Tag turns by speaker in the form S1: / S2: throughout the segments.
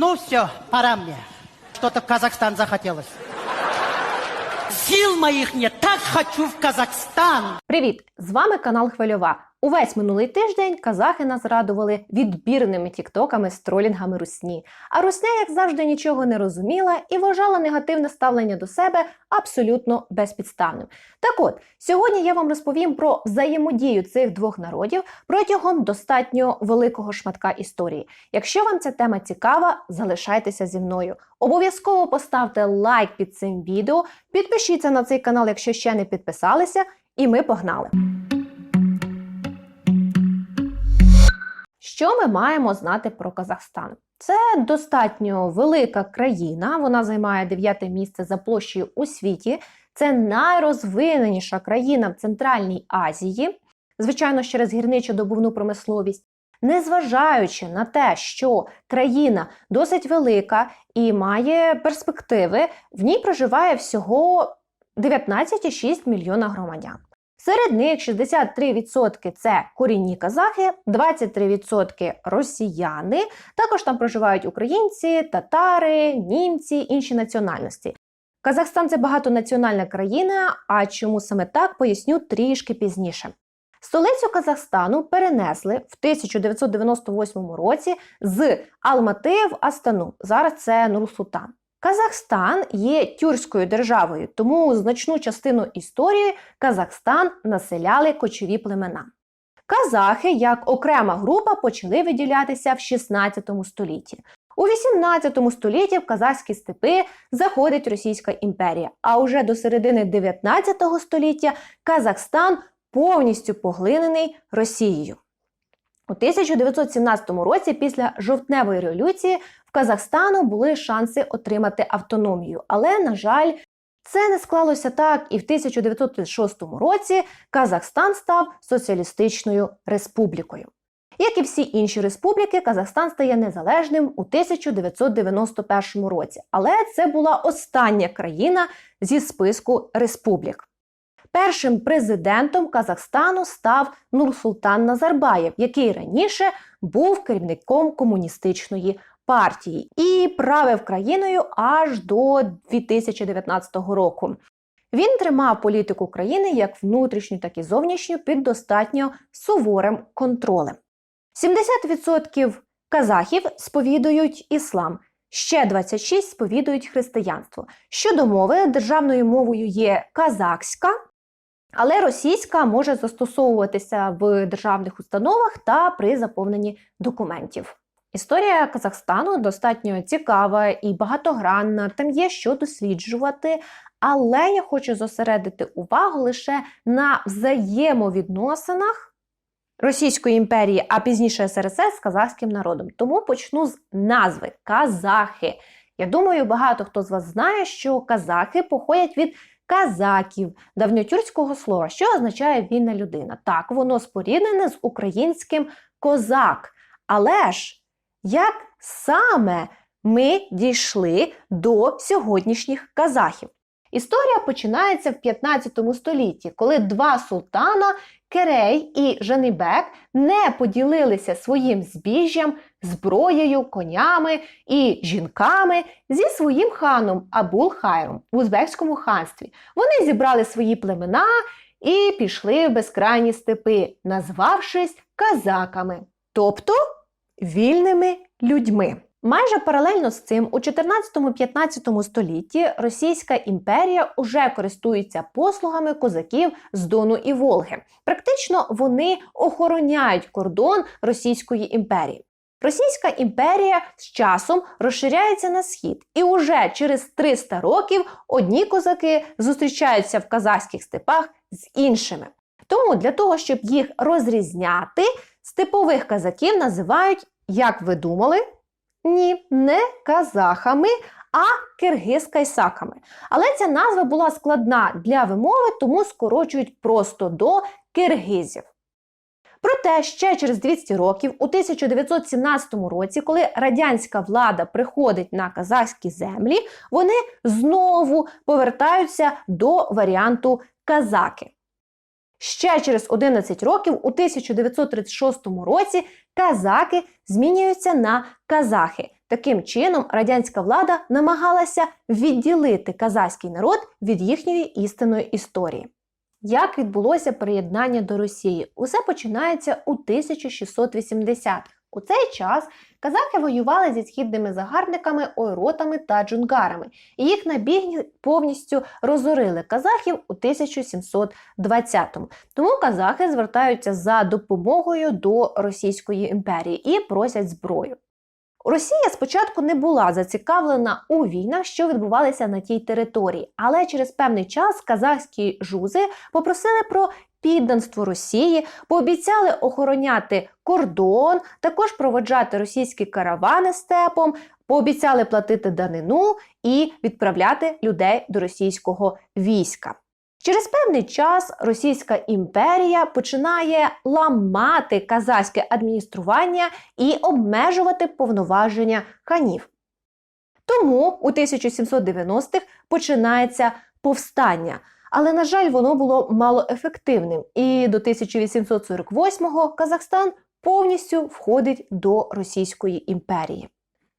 S1: Ну все, пора мне. Что-то в Казахстан захотелось. Сил моих нет, так хочу в Казахстан.
S2: Привіт! З вами канал Хвильова. Увесь минулий тиждень казахи нас радували відбірними тіктоками з тролінгами русні. А русня, як завжди, нічого не розуміла і вважала негативне ставлення до себе абсолютно безпідставним. Так от, сьогодні я вам розповім про взаємодію цих двох народів протягом достатньо великого шматка історії. Якщо вам ця тема цікава, залишайтеся зі мною. Обов'язково поставте лайк під цим відео, підпишіться на цей канал, якщо ще не підписалися, і ми погнали. Що ми маємо знати про Казахстан? Це достатньо велика країна. Вона займає дев'яте місце за площею у світі. Це найрозвиненіша країна в Центральній Азії, звичайно, через гірничо-добувну промисловість. Незважаючи на те, що країна досить велика і має перспективи, в ній проживає всього 19,6 мільйона громадян. Серед них 63% це корінні казахи, 23% росіяни. Також там проживають українці, татари, німці, інші національності. Казахстан це багатонаціональна країна. А чому саме так поясню трішки пізніше. Столицю Казахстану перенесли в 1998 році з Алмати в Астану. Зараз це Нур-Султан. Казахстан є тюркською державою, тому значну частину історії Казахстан населяли кочові племена. Казахи, як окрема група, почали виділятися в 16 столітті. У 18 столітті в казахські степи заходить Російська імперія, а уже до середини 19 століття Казахстан повністю поглинений Росією. У 1917 році, після жовтневої революції, в Казахстану були шанси отримати автономію, але, на жаль, це не склалося так, і в 1936 році Казахстан став соціалістичною республікою. Як і всі інші республіки, Казахстан стає незалежним у 1991 році, але це була остання країна зі списку республік. Першим президентом Казахстану став Нурсултан Назарбаєв, який раніше був керівником комуністичної партії і правив країною аж до 2019 року. Він тримав політику країни як внутрішню, так і зовнішню під достатньо суворим контролем. 70% казахів сповідують іслам, ще 26% сповідують християнство. Щодо мови, державною мовою є казахська, але російська може застосовуватися в державних установах та при заповненні документів. Історія Казахстану достатньо цікава і багатогранна, там є що досліджувати, але я хочу зосередити увагу лише на взаємовідносинах Російської імперії, а пізніше СРСР з казахським народом. Тому почну з назви казахи. Я думаю, багато хто з вас знає, що казахи походять від казаків, давньотюркського слова, що означає вільна людина. Так, воно споріднене з українським козак. Але ж як саме ми дійшли до сьогоднішніх казахів? Історія починається в 15 столітті, коли два султана Керей і Жанибек не поділилися своїм збіжжям, зброєю, конями і жінками зі своїм ханом Абул-Хайром в Узбекському ханстві. Вони зібрали свої племена і пішли в безкрайні степи, назвавшись казаками, тобто вільними людьми. Майже паралельно з цим у 14-15 столітті Російська імперія уже користується послугами козаків з Дону і Волги. Практично вони охороняють кордон Російської імперії. Російська імперія з часом розширяється на схід, і уже через 300 років одні козаки зустрічаються в казахських степах з іншими. Тому для того, щоб їх розрізняти, степових казаків називають, як ви думали, ні, не казахами, а киргиз-кайсаками. Але ця назва була складна для вимови, тому скорочують просто до киргизів. Проте ще через 200 років, у 1917 році, коли радянська влада приходить на казахські землі, вони знову повертаються до варіанту казаки. Ще через 11 років, у 1936 році, казаки змінюються на казахи. Таким чином, радянська влада намагалася відділити казахський народ від їхньої істинної історії. Як відбулося приєднання до Росії? Усе починається у 1680 У цей час казахи воювали зі східними загарбниками, ойротами та джунгарами, і їх набіг повністю розорили казахів у 1720-му. Тому казахи звертаються за допомогою до Російської імперії і просять зброю. Росія спочатку не була зацікавлена у війнах, що відбувалися на тій території, але через певний час казахські жузи попросили про підданство Росії, пообіцяли охороняти кордон, також проводжати російські каравани степом, пообіцяли платити данину і відправляти людей до російського війська. Через певний час Російська імперія починає ламати казахське адміністрування і обмежувати повноваження ханів. Тому у 1790-х починається повстання. Але, на жаль, воно було малоефективним, і до 1848-го Казахстан повністю входить до Російської імперії.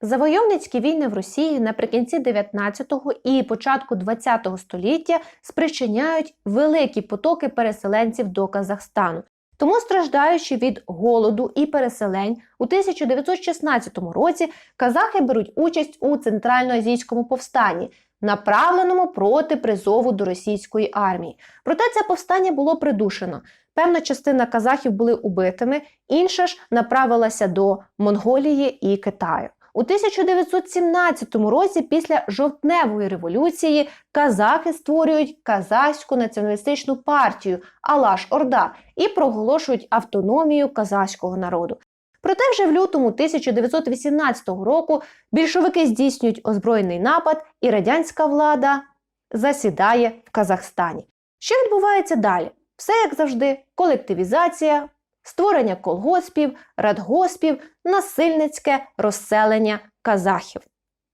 S2: Завойовницькі війни в Росії наприкінці 19-го і початку 20-го століття спричиняють великі потоки переселенців до Казахстану. Тому, страждаючи від голоду і переселень, у 1916 році казахи беруть участь у центральноазійському повстанні, направленому проти призову до російської армії. Проте це повстання було придушено. Певна частина казахів були убитими, інша ж направилася до Монголії і Китаю. У 1917 році, після жовтневої революції, казахи створюють казахську націоналістичну партію Алаш Орда і проголошують автономію казахського народу. Проте вже в лютому 1918 року більшовики здійснюють озброєний напад, і радянська влада засідає в Казахстані. Що відбувається далі? Все як завжди: колективізація, створення колгоспів, радгоспів, насильницьке розселення казахів.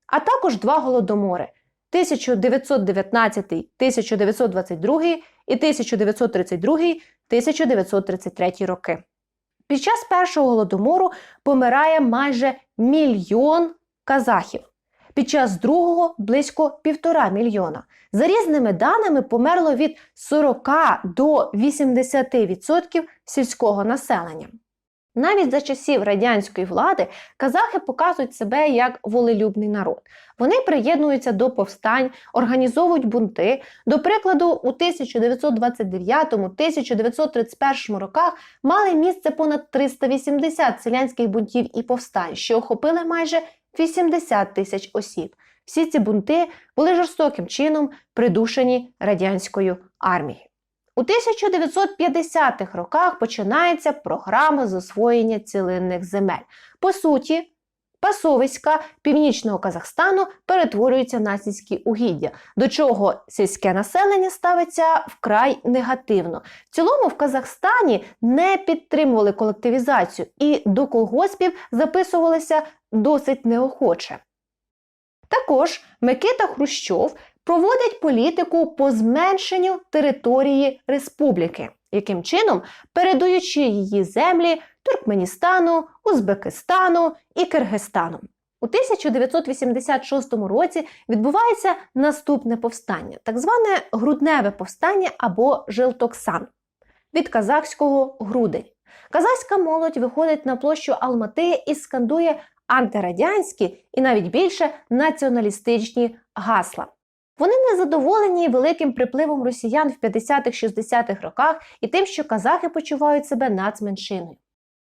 S2: А також два голодомори 1919-1922 і 1932-1933 роки. Під час першого голодомору помирає майже мільйон казахів. Під час другого близько півтора мільйона. За різними даними померло від 40 до 80% сільського населення. Навіть за часів радянської влади казахи показують себе як волелюбний народ. Вони приєднуються до повстань, організовують бунти. До прикладу, у 1929-1931 роках мали місце понад 380 селянських бунтів і повстань, що охопили майже 80 тисяч осіб. Всі ці бунти були жорстоким чином придушені радянською армією. У 1950-х роках починається програма з освоєння цілинних земель. По суті, пасовиська північного Казахстану перетворюється на сільські угіддя, до чого сільське населення ставиться вкрай негативно. В цілому в Казахстані не підтримували колективізацію і до колгоспів записувалися досить неохоче. Також Микита Хрущов проводить політику по зменшенню території республіки, яким чином передаючи її землі Туркменістану, Узбекистану і Киргизстану. У 1986 році відбувається наступне повстання, так зване грудневе повстання або Жилтоксан від казахського грудень. Казахська молодь виходить на площу Алмати і скандує антирадянські і навіть більше націоналістичні гасла. Вони не задоволені великим припливом росіян в 50-60-х роках і тим, що казахи почувають себе нацменшиною.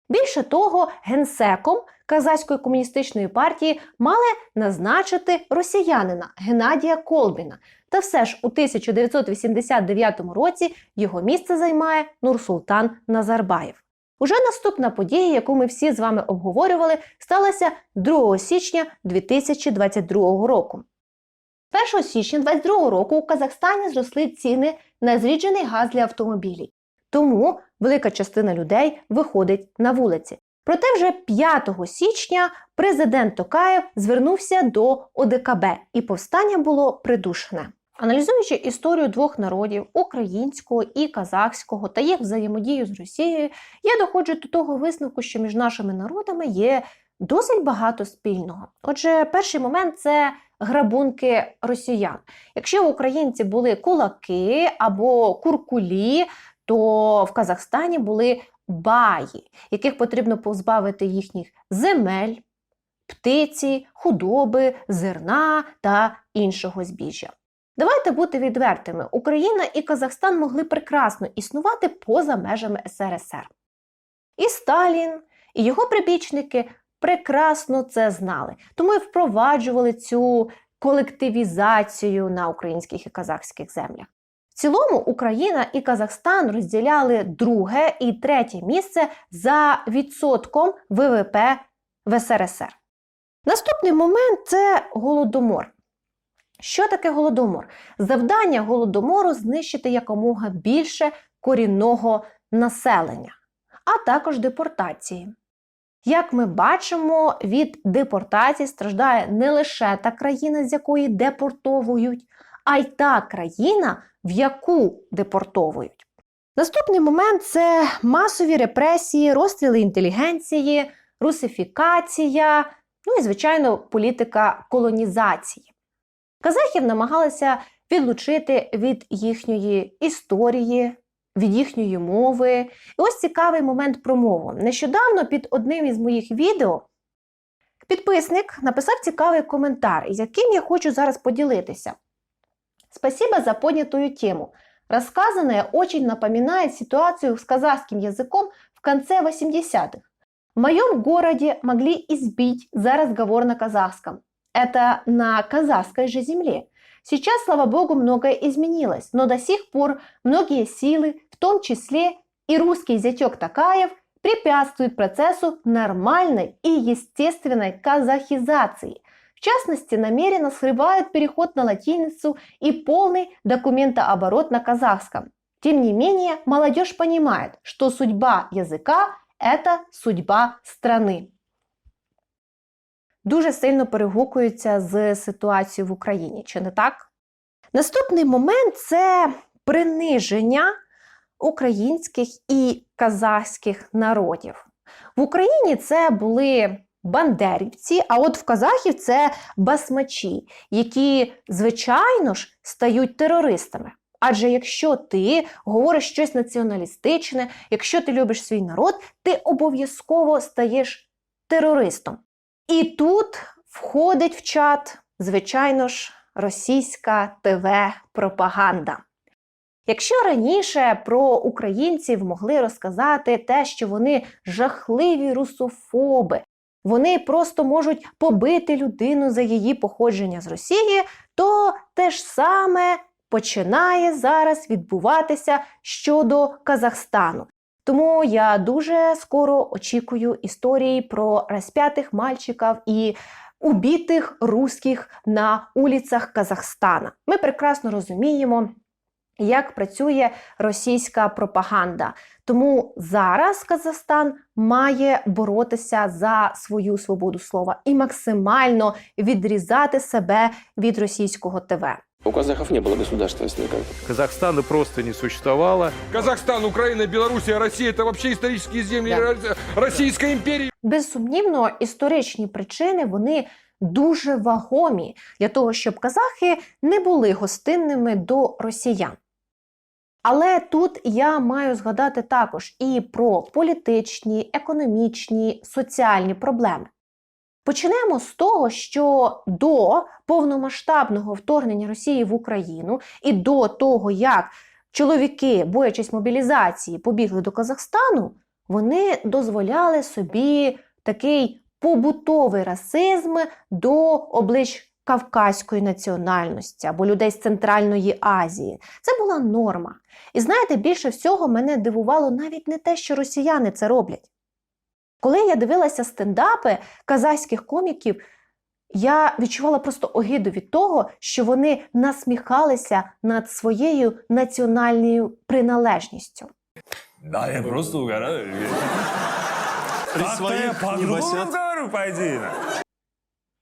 S2: Більше того, генсеком Казахської комуністичної партії мали назначити росіянина Геннадія Колбіна. Та все ж у 1989 році його місце займає Нурсултан Назарбаєв. Уже наступна подія, яку ми всі з вами обговорювали, сталася 2 січня 2022 року. 1 січня 2022 року у Казахстані зросли ціни на зріджений газ для автомобілів. Тому велика частина людей виходить на вулиці. Проте вже 5 січня президент Токаєв звернувся до ОДКБ і повстання було придушене. Аналізуючи історію двох народів українського і казахського та їх взаємодію з Росією, я доходжу до того висновку, що між нашими народами є досить багато спільного. Отже, перший момент це грабунки росіян. Якщо в українці були кулаки або куркулі, то в Казахстані були баї, яких потрібно позбавити їхніх земель, птиці, худоби, зерна та іншого збіжжя. Давайте бути відвертими: Україна і Казахстан могли прекрасно існувати поза межами СРСР. І Сталін, і його прибічники прекрасно це знали, тому і впроваджували цю колективізацію на українських і казахських землях. В цілому Україна і Казахстан розділяли друге і третє місце за відсотком ВВП в СРСР. Наступний момент це голодомор. Що таке голодомор? Завдання голодомору знищити якомога більше корінного населення, а також депортації. Як ми бачимо, від депортації страждає не лише та країна, з якої депортовують, а й та країна, в яку депортовують. Наступний момент це масові репресії, розстріли інтелігенції, русифікація, ну і, звичайно, політика колонізації. Казахів намагалися відлучити від їхньої історії, від їхньої мови. І ось цікавий момент про мову. Нещодавно під одним із моїх відео підписник написав цікавий коментар, із яким я хочу зараз поділитися. Спасибо за поднятую тему. Рассказанное очень напоминает ситуацию с казахским языком в конце 80-х. В моем городе могли избить за разговор на казахском. Это на казахской же земле. Сейчас, слава богу, многое изменилось, но до сих пор многие силы, в том числе и русский зятек Такаев, препятствуют процессу нормальной и естественной казахизации. В частности, намеренно срывают переход на латиницу и полный документооборот на казахском. Тем не менее, молодежь понимает, что судьба языка – это судьба страны. Дуже сильно перегукуються з ситуацією в Україні, чи не так? Наступний момент це приниження українських і казахських народів. В Україні це були бандерівці, а от в казахів це басмачі, які, звичайно ж, стають терористами. Адже якщо ти говориш щось націоналістичне, якщо ти любиш свій народ, ти обов'язково стаєш терористом. І тут входить в чат, звичайно ж, російська ТВ-пропаганда. Якщо раніше про українців могли розказати те, що вони жахливі русофоби, вони просто можуть побити людину за її походження з Росії, то те ж саме починає зараз відбуватися щодо Казахстану. Тому я дуже скоро очікую історії про розп'ятих мальчиків і убитих русських на улицях Казахстана. Ми прекрасно розуміємо, як працює російська пропаганда. Тому зараз Казахстан має боротися за свою свободу слова і максимально відрізати себе від російського ТВ.
S3: У казахов не было государственности никогда.
S4: Казахстана просто не существовало.
S5: Казахстан, Украина, Белоруссия, Россия – это вообще исторические земли
S1: Да.
S5: Ро- Российской империи.
S2: Безсумнівно, історичні причини вони дуже вагомі для того, щоб казахи не були гостинними до росіян. Але тут я маю згадати також і про політичні, економічні, соціальні проблеми. Почнемо з того, що до повномасштабного вторгнення Росії в Україну і до того, як чоловіки, боячись мобілізації, побігли до Казахстану, вони дозволяли собі такий побутовий расизм до облич кавказької національності або людей з Центральної Азії. Це була норма. І знаєте, більше всього мене дивувало навіть не те, що росіяни це роблять. Коли я дивилася стендапи казахських коміків, я відчувала просто огиду від того, що вони насміхалися над своєю національною приналежністю.
S6: Да, я просто угораю.
S7: При
S6: говорю, пойди.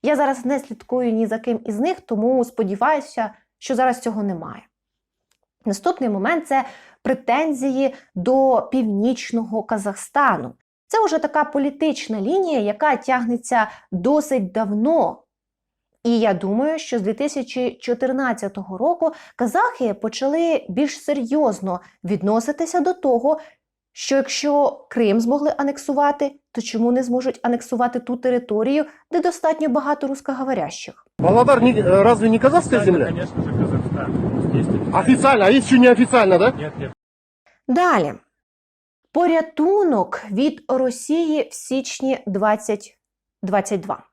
S2: Я зараз не слідкую ні за ким із них, тому сподіваюся, що зараз цього немає. Наступний момент це претензії до північного Казахстану. Це вже така політична лінія, яка тягнеться досить давно. І я думаю, що з 2014 року казахи почали більш серйозно відноситися до того, що якщо Крим змогли анексувати, то чому не зможуть анексувати ту територію, де достатньо багато русскоговорящих?
S8: Павлодар не- э, разве не казахская земля?
S7: Конечно же, Казахстан.
S8: Официально, а есть еще неофициально, да?
S7: Нет, нет.
S2: Далі. Порятунок від Росії в січні 2022.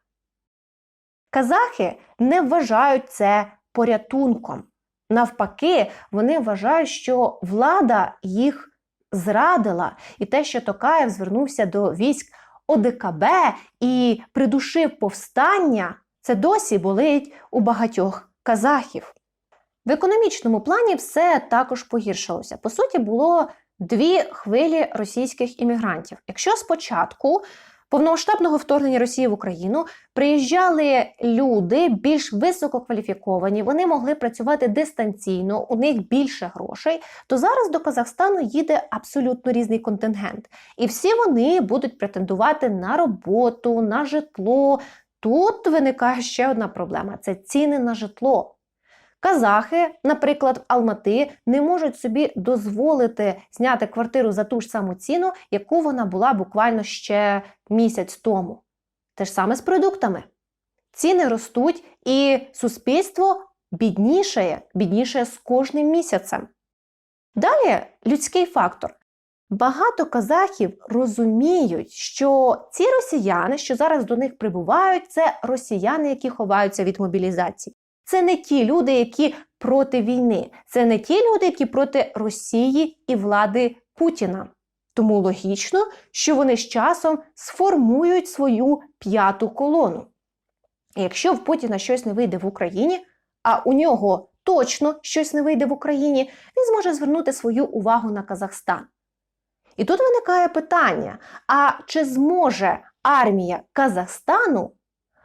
S2: Казахи не вважають це порятунком. Навпаки, вони вважають, що влада їх зрадила, і те, що Токаєв звернувся до військ ОДКБ і придушив повстання, це досі болить у багатьох казахів. В економічному плані все також погіршилося. По суті, було дві хвилі російських іммігрантів. Якщо спочатку повномасштабного вторгнення Росії в Україну приїжджали люди більш висококваліфіковані, вони могли працювати дистанційно, у них більше грошей, то зараз до Казахстану їде абсолютно різний контингент. І всі вони будуть претендувати на роботу, на житло. Тут виникає ще одна проблема: це ціни на житло. Казахи, наприклад, Алмати, не можуть собі дозволити зняти квартиру за ту ж саму ціну, яку вона була буквально ще місяць тому. Те ж саме з продуктами. Ціни ростуть, і суспільство біднішає, біднішає з кожним місяцем. Далі людський фактор. Багато казахів розуміють, що ці росіяни, що зараз до них прибувають, це росіяни, які ховаються від мобілізації. Це не ті люди, які проти війни, це не ті люди, які проти Росії і влади Путіна. Тому логічно, що вони з часом сформують свою п'яту колону. І якщо в Путіна щось не вийде в Україні, а у нього точно щось не вийде в Україні, він зможе звернути свою увагу на Казахстан. І тут виникає питання: а чи зможе армія Казахстану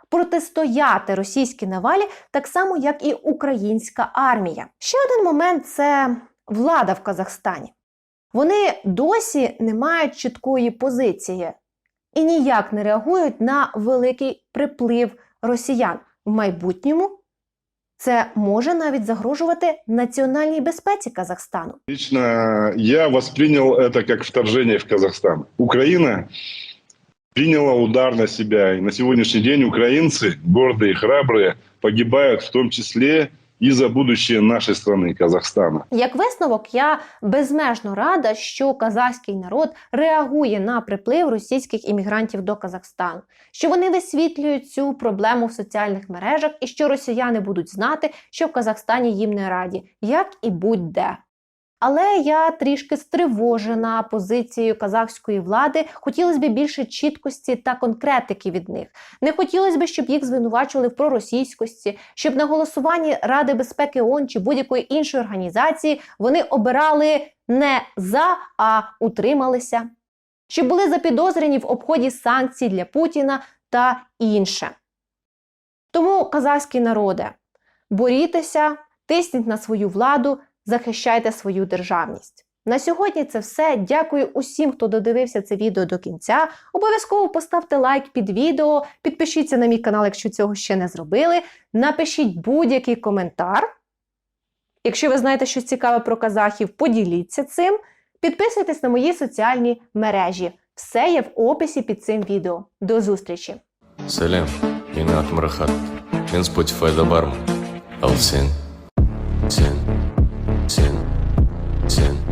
S2: протистояти російській навалі так само, як і українська армія? Ще один момент це влада в Казахстані. Вони досі не мають чіткої позиції і ніяк не реагують на великий приплив росіян. В майбутньому це може навіть загрожувати національній безпеці Казахстану.
S9: Лично я воспринял это как вторжение в Казахстан. Украина приняла удар на себя. И на сегодняшний день украинцы, гордые и храбрые, погибают в том числе и за будущее нашей страны, Казахстана.
S2: Як висновок, я безмежно рада, що казахський народ реагує на приплив російських іммігрантів до Казахстану, що вони висвітлюють цю проблему в соціальних мережах і що росіяни будуть знати, що в Казахстані їм не раді, як і будь-де. Але я трішки стривожена позицією казахської влади. Хотілося б більше чіткості та конкретики від них. Не хотілося б, щоб їх звинувачували в проросійськості, щоб на голосуванні Ради безпеки ООН чи будь-якої іншої організації вони обирали не за, а утрималися, щоб були запідозрені в обході санкцій для Путіна та інше. Тому, казахський народе, борітеся, тисніть на свою владу, захищайте свою державність. На сьогодні це все. Дякую усім, хто додивився це відео до кінця. Обов'язково поставте лайк під відео, підпишіться на мій канал, якщо цього ще не зробили. Напишіть будь-який коментар. Якщо ви знаєте щось цікаве про казахів, поділіться цим. Підписуйтесь на мої соціальні мережі. Все є в описі під цим відео. До зустрічі!
S10: сәлем мен атым рахат мен ал сен сен ten, ten.